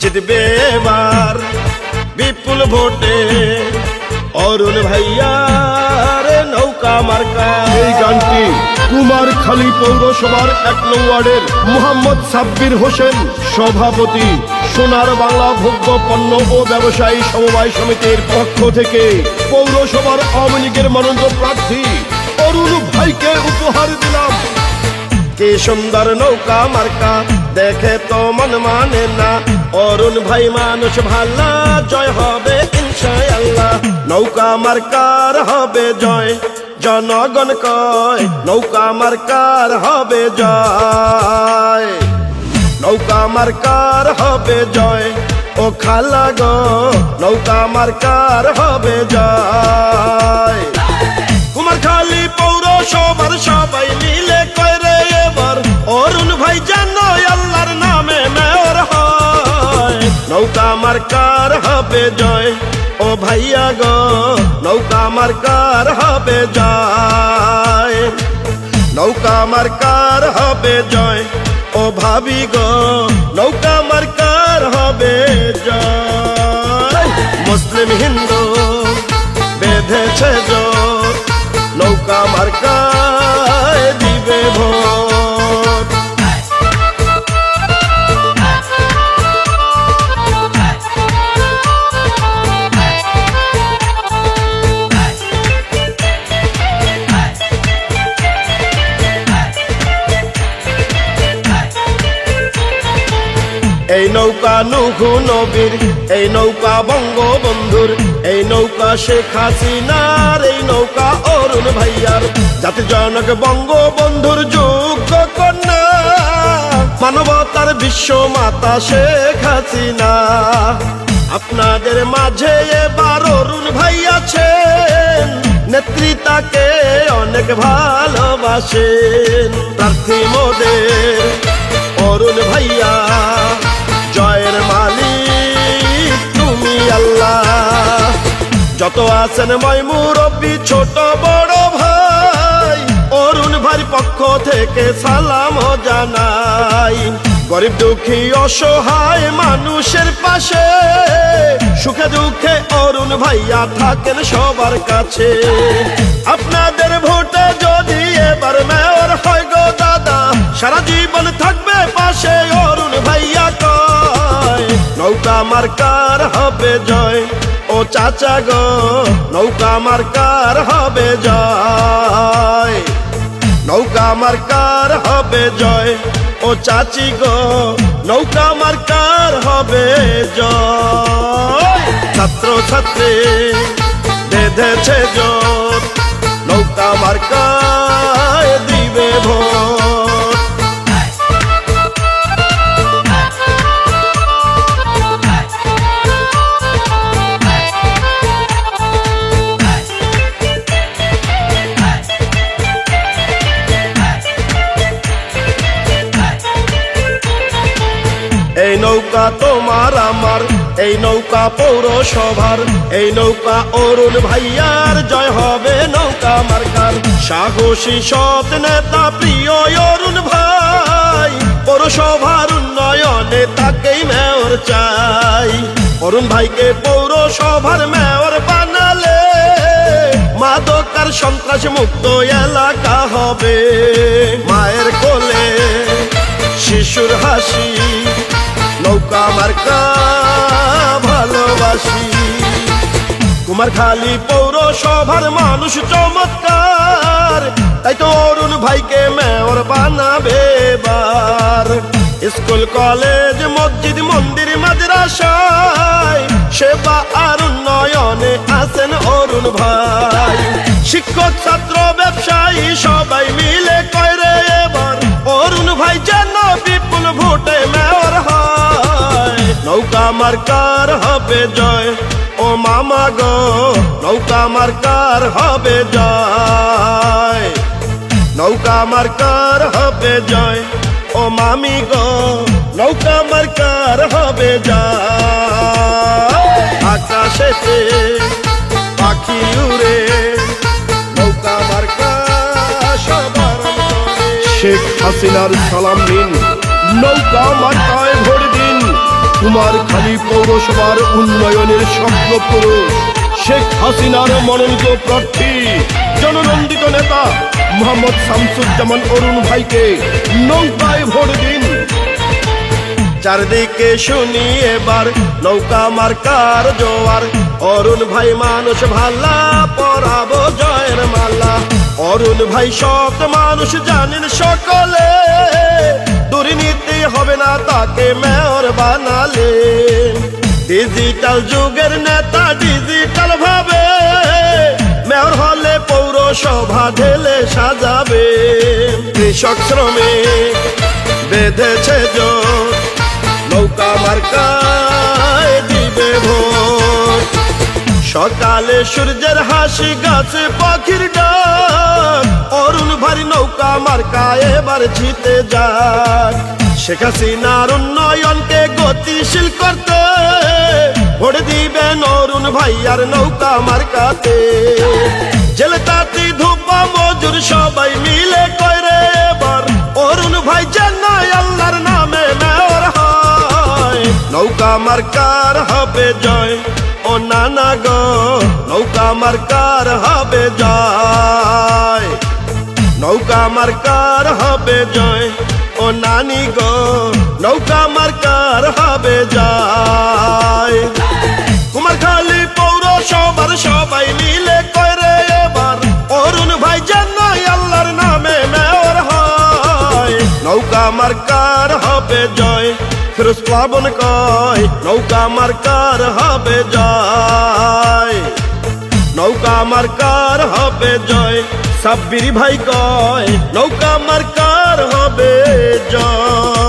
জিতবে এবার। বিপুল ভোটে অরুণ ভাইয়া রে নৌকা মার্কা। এই গানটি কুমারখালী পৌরসভার এক নং মোহাম্মদ সাব্বির হোসেন সভাপতি সোনার বাংলা ভোগ্য পণ্য ও ব্যবসায়ী সমবায় সমিতির পক্ষ থেকে পৌরসভার আওয়ামী লীগের মনোনীত প্রার্থী অরুণ ভাইকে উপহার দিলাম। কি সুন্দর নৌকা মার্কা, দেখে তো মন মানে না। অরুণ ভাই মানুষ ভালা জয় হবে ইনশাআল্লাহ। নৌকা মার্কার হবে জয়, জনগণ কয়, নৌকা মার্কার হবে জয়। নৌকা মার্কার হবে জয়, ও খালা গো, নৌকা মার্কার হবে জয়। নৌকা মার্কার হবে জয়? ও ভাইয়া গো, নৌকা মার্কার হবে জয়? নৌকা মার্কার হবে জয়? ও ভাবি গো, নৌকা মার্কার হবে জয়? মুসলিম হিন্দু, বেঁধেছে জোর, নৌকা মার্কায় দিবে ভোট এই নৌকা নুহু নবীর, এই নৌকা বঙ্গবন্ধুর, এই নৌকা শেখ হাসিনার, এই নৌকা অরুণ ভাইয়ার। জাতি জনক বঙ্গবন্ধুর যোগ্য কন্যা, মানবতার বিশ্ব মাতা শেখ হাসিনা। আপনাদের মাঝে এবার অরুণ ভাই আছেন তাকে অনেক ভালোবাসেন। যত আছেন মুরব্বী ছোট বড় ভাই। অরুণ ভাইয়ের পক্ষ থেকে সালাম জানাই। গরিব দুঃখী অসহায় মানুষের পাশে, সুখে দুঃখে অরুণ ভাইয়া থাকেন সবার কাছে। আপনাদের ভোটে যদি এবার মেয়র হয় গো দাদা, সারা জীবন থাকবে পাশে অরুণ ভাইয়া কয়। নৌকা মার্কার হবে জয়। চাচা গো, নৌকা মার্কার হবে জয়। নৌকা মার্কার হবে জয়, ও চাচি গো, নৌকা মার্কার হবে জয়। ছাত্র ছাত্রী বেঁধেছে জোর নৌকা মার্কায় দিবে ভোট। নৌকা তোমার আমার, এই নৌকা পৌরসভার, এই নৌকা অরুণ ভাইয়ার, জয় হবে নৌকা মার্কার। সাহসী সৎ নেতা, প্রিয় অরুণ ভাই, পৌরসভার উন্নয়নে তাকেই মেয়র চাই। অরুণ ভাইকে পৌরসভার মেয়র বানালে মাদকার সন্ত্রাস মুক্ত এলাকা হবে। মায়ের কোলে শিশুর হাসি মার্কা ভালোবাসি। কুমারখালী পৌরসভার মানুষ চমৎকার। তাই তো অরুণ ভাইকে মেয়র বানাবে এবার। স্কুল, কলেজ, মসজিদ, মন্দির, মাদ্রাসায় সেবা আর উন্নয়নে আছেন অরুণ ভাই। শিক্ষক, ছাত্র, ব্যবসায়ী সবাই মিলে কয়রে এবার। অরুণ ভাই নৌকা মার্কার হবে জয়। ও মামা গো, নৌকা মার্কার হবে জয়। নৌকা মার্কার হবে জয়। ও মামি গো, নৌকা মার্কার হবে জয়। আকাশেতে পাখি উড়ে, নৌকা মার্কা সবার। শেখ হাসিনার সালাম নৌকা মার্কায় দিন কুমারখালী পৌরসভার উন্নয়নের স্বপ্ন পুরুষ। শেখ হাসিনার মনোনীত প্রার্থী, জননন্দিত নেতা মোহাম্মদ শামসুজ্জামান অরুণ ভাইকে নৌকায় ভোট দিন। চারদিকে শুনি এবার নৌকা মার্কার জোয়ার। অরুণ ভাই মানুষ ভাল্লা, পরাবো জয়ের মালা। অরুণ ভাই সব মানুষ জানেন সকলে, দুর্নীতি হবে না তাকে মেয়র বানালে। ডিজিটাল যুগের নেতা ডিজিটাল ভাবে। মেয়র হলে পৌরসভা ঢেলে সাজাবে। কৃষক শ্রমিক বেঁধেছে নৌকা মার্কায় দিবে ভোট। সকালে সূর্যের হাসি, গাছে পাখির ডাক। অরুণ ভারী নৌকা মার্কায় এবার জিতে যাক। শেখ হাসিনার উন্নয়নকে গতিশীল করতে। ভোট দিবেন অরুণ ভাইয়ার নৌকা মার্কাতে। জেলে তাঁতি, ধূপা, মজুর সবাই মিলে কইরে এবার। অরুণ ভাই জানাই আল্লাহর নামে মেয়র হয়। নৌকা মার্কার হবে জয় ও নানা গো নৌকা মার্কার হবে জয়। নৌকা মার্কার হবে জয় ও নানি গো, নৌকা মার্কার হবে জয় কুমারখালী পৌরসভার সবাই মিলে করে এবার, অরুণ ভাই জানাই আল্লাহর নামে মেয়র হয়। নৌকা মার্কার হবে জয়, ফিরোজ প্লাবন কয়, নৌকা মার্কার হবে জয়। নৌকা মার্কার হবে জয়, সাব্বির ভাই কয়, নৌকা মার্কার হবে জয়।